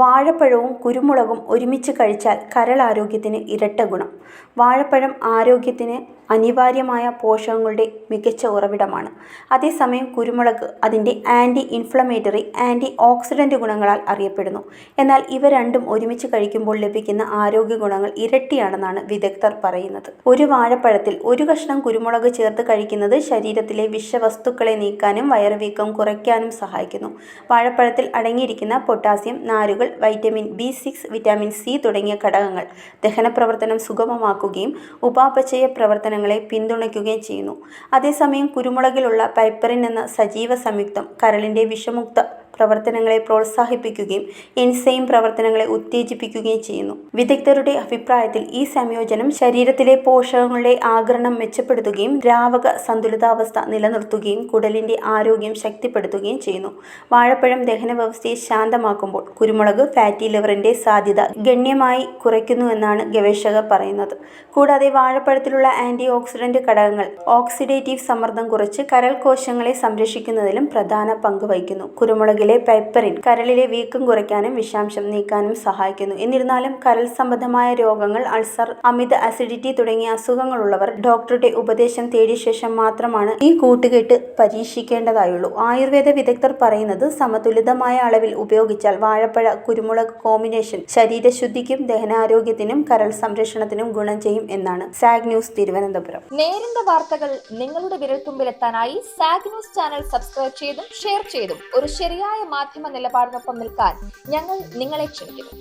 വാഴപ്പഴവും കുരുമുളകും ഒരുമിച്ച് കഴിച്ചാൽ കരൾ ആരോഗ്യത്തിന് ഇരട്ട ഗുണം. വാഴപ്പഴം ആരോഗ്യത്തിന് അനിവാര്യമായ പോഷകങ്ങളുടെ മികച്ച ഉറവിടമാണ്. അതേസമയം കുരുമുളക് അതിന്റെ ആന്റി ഇൻഫ്ലമേറ്ററി ആന്റി ഓക്സിഡന്റ് ഗുണങ്ങളാൽ അറിയപ്പെടുന്നു. എന്നാൽ ഇവ രണ്ടും ഒരുമിച്ച് കഴിക്കുമ്പോൾ ലഭിക്കുന്ന ആരോഗ്യ ഗുണങ്ങൾ ഇരട്ടിയാണെന്നാണ് വിദഗ്ധർ പറയുന്നത്. ഒരു വാഴപ്പഴത്തിൽ ഒരു കഷ്ണം കുരുമുളക് ചേർത്ത് കഴിക്കുന്നത് ശരീരത്തിലെ വിഷവസ്തുക്കളെ നീക്കാനും വയറുവീക്കം കുറയ്ക്കാനും സഹായിക്കുന്നു. വാഴപ്പഴത്തിൽ അടങ്ങിയിരിക്കുന്ന പൊട്ടാസ്യം നാരുകൾ vitamin B six vitamin C തുടങ്ങിയ ഘടകങ്ങൾ ദഹന പ്രവർത്തനം സുഗമമാക്കുകയും ഉപാപചയ പ്രവർത്തനങ്ങളെ പിന്തുണയ്ക്കുകയും ചെയ്യുന്നു. അതേസമയം കുരുമുളകിലുള്ള പൈപ്പറിൻ എന്ന സജീവ സംയുക്തം കരളിന്റെ വിഷമുക്ത പ്രവർത്തനങ്ങളെ പ്രോത്സാഹിപ്പിക്കുകയും എൻസൈം പ്രവർത്തനങ്ങളെ ഉത്തേജിപ്പിക്കുകയും ചെയ്യുന്നു. വിദഗ്ധരുടെ അഭിപ്രായത്തിൽ ഈ സംയോജനം ശരീരത്തിലെ പോഷകങ്ങളുടെ ആഗരണം മെച്ചപ്പെടുത്തുകയും ദ്രാവക സന്തുലിതാവസ്ഥ നിലനിർത്തുകയും കുടലിന്റെ ആരോഗ്യം ശക്തിപ്പെടുത്തുകയും ചെയ്യുന്നു. വാഴപ്പഴം ദഹന വ്യവസ്ഥയെ ശാന്തമാക്കുമ്പോൾ കുരുമുളക് ഫാറ്റി ലിവറിന്റെ സാധ്യത ഗണ്യമായി കുറയ്ക്കുന്നുവെന്നാണ് ഗവേഷകർ പറയുന്നത്. കൂടാതെ വാഴപ്പഴത്തിലുള്ള ആന്റി ഓക്സിഡന്റ് ഘടകങ്ങൾ ഓക്സിഡേറ്റീവ് സമ്മർദ്ദം കുറച്ച് കരൾ കോശങ്ങളെ സംരക്ഷിക്കുന്നതിലും പ്രധാന പങ്ക് വഹിക്കുന്നു. കുരുമുളകിലെ പൈപ്പറിൻ കരളിലെ വീക്കം കുറയ്ക്കാനും വിഷാംശം നീക്കാനും സഹായിക്കുന്നു. എന്നിരുന്നാലും കരൾ സംബന്ധമായ രോഗങ്ങൾ അൾസർ അമിത അസിഡിറ്റി തുടങ്ങിയ അസുഖങ്ങളുള്ളവർ ഡോക്ടറുടെ ഉപദേശം തേടിയ ശേഷം മാത്രമാണ് ഈ കൂട്ടുകെട്ട് പരീക്ഷിക്കേണ്ടതായുള്ളൂ. ആയുർവേദ വിദഗ്ധർ പറയുന്നത് സമതുലിതമായ അളവിൽ ഉപയോഗിച്ചാൽ വാഴപ്പഴ കുരുമുളക് കോമ്പിനേഷൻ ശരീരശുദ്ധിക്കും ദഹനാരോഗ്യത്തിനും കരൾ സംരക്ഷണത്തിനും ഗുണം ചെയ്യും എന്നാണ് സാഗ് ന്യൂസ് തിരുവനന്തപുരം. നേരിന്റെ വാർത്തകൾ നിങ്ങളുടെ വിരൽത്തുമ്പിലെത്താനായി സാഗ് ന്യൂസ് ചാനൽ സബ്സ്ക്രൈബ് ചെയ്തും ഷെയർ ചെയ്തും ഒരു ശരിയായ മാധ്യമ നിലപാടിനൊപ്പം നിൽക്കാൻ ഞങ്ങൾ നിങ്ങളെ ക്ഷണിക്കുന്നു.